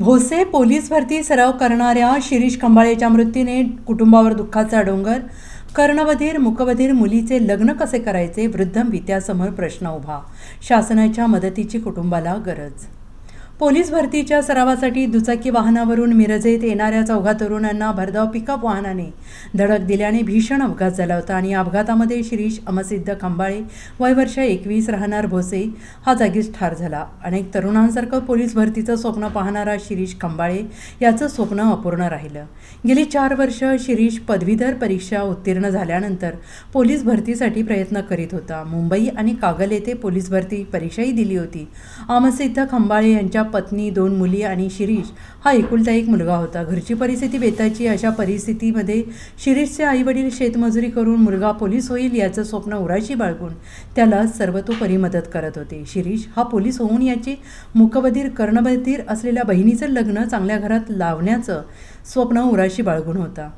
Bhose police भरती सराव करणाऱ्या शिरीष खंबाळेच्या मृत्यूने कुटुंबावर दुःखाचा डोंगर. कर्णबधीर मुकबधीर मुलीचे लग्न कसे करायचे? वृद्ध वित्यासमोर प्रश्न उभा. शासनाच्या मदतीची कुटुंबाला गरज पोलीस भरतीच्या सरावासाठी दुचाकी वाहनावरून मिरजेत येणाऱ्या चौघा तरुणांना भरधाव पिकअप वाहनाने धडक दिल्याने भीषण अपघात झाला होता आणि अपघातामध्ये शिरीष अमसिद्ध खंबाळे वय वर्ष एकवीस राहणार भोसे हा जागीच ठार झाला. अनेक तरुणांसारखं पोलीस भरतीचं स्वप्न पाहणारा शिरीष खंबाळे याचं स्वप्न अपूर्ण राहिलं. गेली चार वर्ष शिरीष पदवीधर परीक्षा उत्तीर्ण झाल्यानंतर पोलीस भरतीसाठी प्रयत्न करीत होता. मुंबई आणि कागल येथे पोलीस भरती परीक्षाही दिली होती. आमसिद्ध खंबाळे यांच्या पत्नी दोन मुली आणि शिरीष. हा एकुलता एक मुलगा होता. घरची परिस्थिती बेताची अशा परिस्थितीमध्ये शिरीषचे आईवडील शेतमजुरी करून मुलगा पोलीस होईल याचं स्वप्न उराशी बाळगून त्याला सर्वतोपरी मदत करत होते. शिरीष हा पोलीस होऊन याची मुकबधीर कर्णबधीर असलेल्या बहिणीचं लग्न चांगल्या घरात लावण्याचं स्वप्न उराशी बाळगून होता.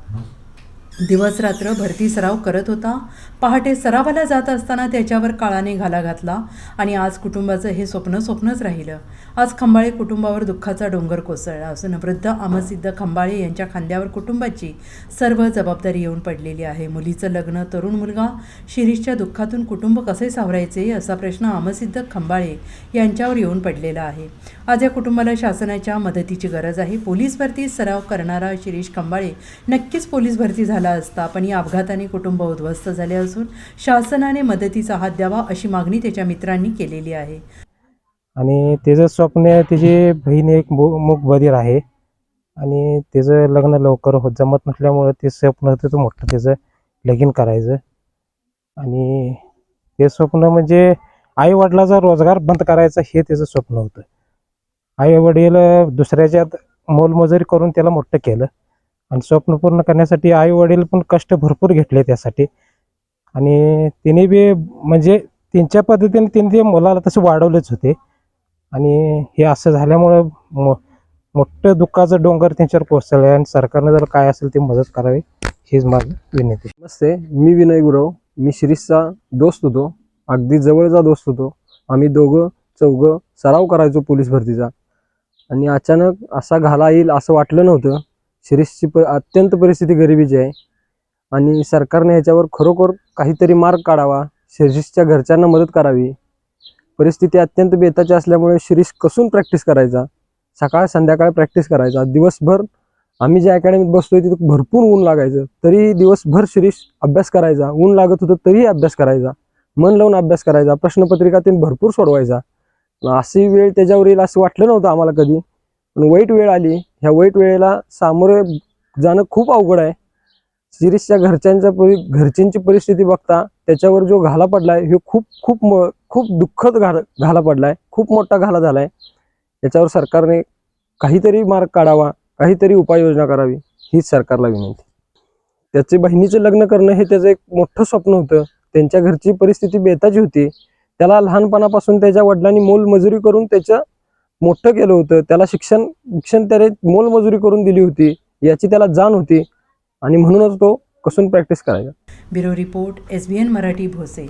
दिवसरात्र भरती सराव करत होता. पहाटे सरावाला जात असताना त्याच्यावर काळाने घाला घातला आणि आज कुटुंबाचं हे स्वप्न स्वप्नच राहिलं. आज खंबाळे कुटुंबावर दुःखाचा डोंगर कोसळला. असून वृद्ध आमसिद्ध खंबाळे यांच्या खांद्यावर कुटुंबाची सर्व जबाबदारी येऊन पडलेली आहे. मुलीचं लग्न तरुण मुलगा शिरीषच्या दुःखातून कुटुंब कसे सावरायचे असा प्रश्न आमसिद्ध खंबाळे यांच्यावर येऊन पडलेला आहे. आज या कुटुंबाला शासनाच्या मदतीची गरज आहे. पोलीस भरती सराव करणारा शिरीष खंबाळे नक्कीच पोलीस भरती झाला असता पण या अपघाताने कुटुंब उद्ध्वस्त झाले असून शासनाने मदतीचा हात द्यावा अशी मागणी त्याच्या मित्रांनी केलेली आहे. आणि त्याचं स्वप्न त्याची बहीण एक मु- आहे. आणि त्याचं लग्न लवकर होत जमत नसल्यामुळं ते स्वप्न होतं मोठं त्याचं लगीन करायचं. आणि ते स्वप्न म्हणजे आई वडिलाचा रोजगार बंद करायचा हे त्याचं स्वप्न होतं. आई वडील दुसऱ्याच्यात मोलमजुरी करून त्याला मोठं केलं. आणि स्वप्न पूर्ण करण्यासाठी आई वडील पण कष्ट भरपूर घेतले त्यासाठी. आणि तिने बी म्हणजे त्यांच्या पद्धतीने तिने ते मुलाला तसे वाढवलेच होते. आणि हे असं झाल्यामुळं मो मोठं दुःखाचं डोंगर त्यांच्यावर कोसळलं आहे आणि सरकारनं जर काय असेल ते मदत करावी हीच माझी विनंती. नमस्ते मी विनय गुरव. मी शिरीषचा दोस्त होतो. अगदी जवळचा दोस्त होतो. आम्ही दोघं चौघं सराव करायचो पोलीस भरतीचा. आणि अचानक असा घाला येईल असं वाटलं नव्हतं. शिरीषची प अत्यंत परिस्थिती गरिबीची आहे. आणि सरकारने ह्याच्यावर खरोखर काहीतरी मार्ग काढावा शिरीषच्या घरच्यांना मदत करावी. परिस्थिती अत्यंत बेताची असल्यामुळे शिरीष कसून प्रॅक्टिस करायचा? सकाळ संध्याकाळ प्रॅक्टिस करायचा? दिवसभर आम्ही ज्या अकॅडमीत बसतोय तिथं भरपूर ऊन लागायचं. तरी दिवसभर शिरीष अभ्यास करायचा. ऊन लागत होतं तरीही अभ्यास करायचा. मन लावून अभ्यास करायचा. प्रश्नपत्रिका भरपूर सोडवायचा. अशी वेळ त्याच्यावर येईल असं वाटलं नव्हतं आम्हाला कधी. पण वाईट वेळ आली. ह्या वाईट वेळेला सामोरे जाणं खूप अवघड आहे. शिरीषच्या घरच्यांच्या परि घरच्यांची परिस्थिती बघता त्याच्यावर जो घाला पडलाय हे खूप खूप म खूप दुःखद घाला घाला पडलाय. खूप मोठा घाला झालाय. याच्यावर सरकारने काहीतरी मार्ग काढावा काहीतरी उपाययोजना करावी हीच सरकारला विनंती. त्याचे बहिणीचं लग्न करणं हे त्याचं एक मोठं स्वप्न होतं. त्यांच्या घरची परिस्थिती बेताची होती. त्याला लहानपणापासून त्याच्या वडिलांनी मोलमजुरी करून त्याचं मोठं केलं होतं. त्याला शिक्षण शिक्षण त्याने मोलमजुरी करून दिली होती. याची त्याला जाण होती. आणि म्हणूनच तो कसून प्रॅक्टिस करायचा. Bureau report S B N Marathi Bhose.